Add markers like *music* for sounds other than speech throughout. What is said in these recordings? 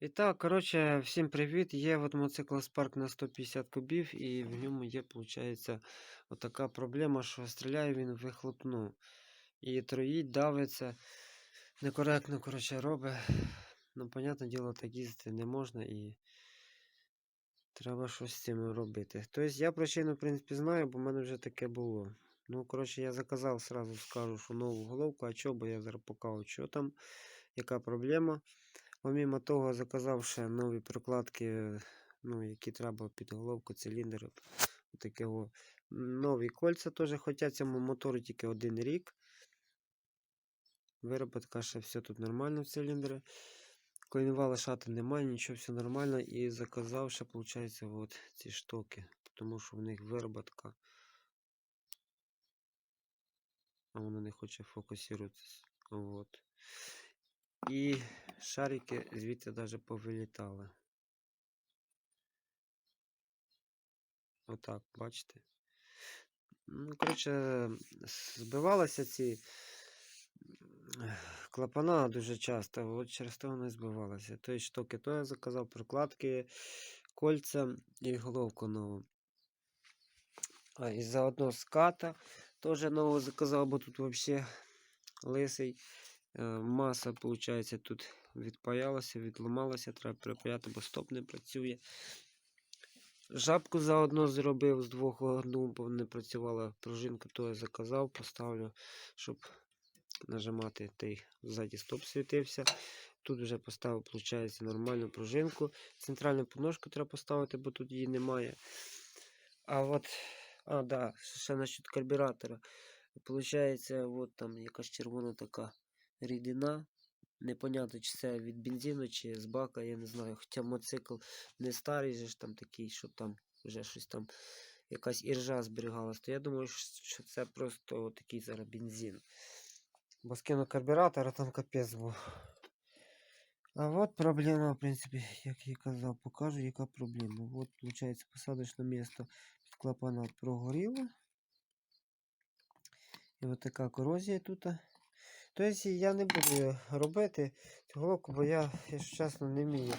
І так, коротше, всім привіт. Є от мотоцикл Spark на 150 кубів, і в ньому є, виходить, отака проблема, що стріляє він вихлопну. І троїть, давиться, некоректно, коротше, робить. Ну, понятне діло, так їздити не можна і треба щось з цим робити. Тобто я причину, в принципі, знаю, бо в мене вже таке було. Ну, коротше, я заказав, сразу скажу, що нову головку, а чого, бо я зараз покажу, що там, яка проблема. Помимо того, заказав ще нові прокладки, ну, які треба під головку, циліндр. Таке. Нові кольця теж, хоча цьому мотору тільки один рік. Вироботка ще все тут нормально в циліндрі. Коінвала шати немає, нічого, все нормально. І заказав ще, виходить, от ці штуки. Тому що в них вироботка. А воно не хоче фокусуватися. Вот. І шарики звідти навіть повилітали. Отак, бачите? Ну, коротше, збивалися ці клапана дуже часто, от через то вони збивалися. Тобто штуки то я заказав, прокладки, кольця і головку нову. А і заодно ската теж нову заказав, бо тут взагалі лисий. Е, Маса, виходить, тут відпаялася, відламалася, треба припаяти, бо стоп не працює. Жабку заодно зробив з двох одну, бо не працювала пружинка, то я заказав, поставлю, щоб нажимати той ззаді стоп світився. Тут вже поставив, виходить, нормальну пружинку. Центральну подножку треба поставити, бо тут її немає. А от, а, да, ще насчет карбюратора. Получається, от там якась червона така рідина. Непонятно, чи це від бензину, чи з бака, я не знаю. Хоча мотоцикл не старий, же ж там такий, щоб там вже щось там якась іржа зберігалась. То я думаю, що це просто такий зараз бензин. Бо скину карбюратор, а там капець був. А от проблема, в принципі, як я казав, покажу, яка проблема. От, виходить, посадочне місце під клапана прогоріло. І от така корозія тут. Тобто я не буду робити цю головку, бо я, якщо чесно, не вмію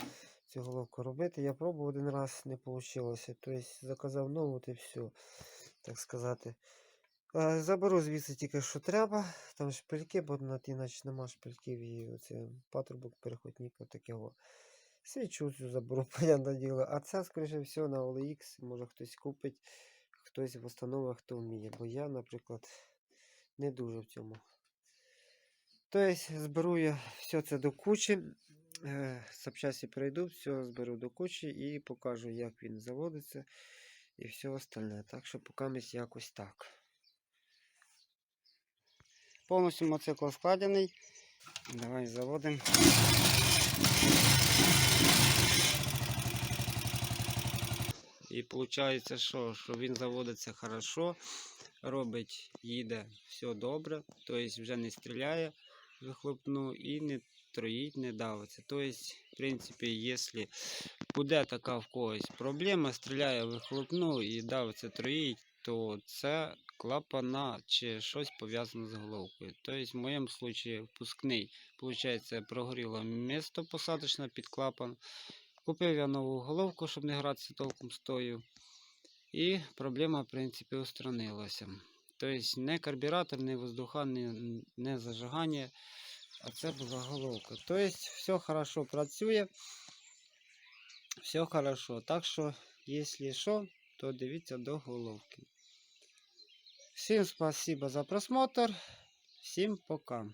цю головку робити. Я пробував один раз, не вийшло. Тобто заказав нову і все, так сказати. Заберу звідси тільки що треба. Там шпильки, бо на ті наче нема шпильків і оце патрубок переходник отакого. Свічу цю заберу, *laughs* понятне діло. А це, скоріше всього, на OLX може хтось купить, хтось встановить, хто вміє. Бо я, наприклад, не дуже в цьому. Тобто зберу я все це до кучі. Е, Запчасті прийду, все зберу до кучі і покажу, як він заводиться і все остальне. Так що поки якось так. Повністю мотоцикл складений. Давай заводимо. І виходить, що, що він заводиться хорошо, робить, їде все добре, тобто вже не стріляє вихлопну і не троїть, не давиться. Тобто, в принципі, якщо буде така в когось проблема, стріляє вихлопну і давиться троїть, то це клапана чи щось пов'язане з головкою. Тобто, в моєму випадку впускний, виходить, прогоріло місто посадочне під клапан. Купив я нову головку, щоб не гратися толком стою. І проблема, в принципі, устранилася. Тобто не карбюратор, не воздуха, не, не зажигання, а це була головка. Тобто все хорошо працює, все хорошо. Так що, якщо що, то дивіться до головки. Всім спасибо за просмотр. Всім пока.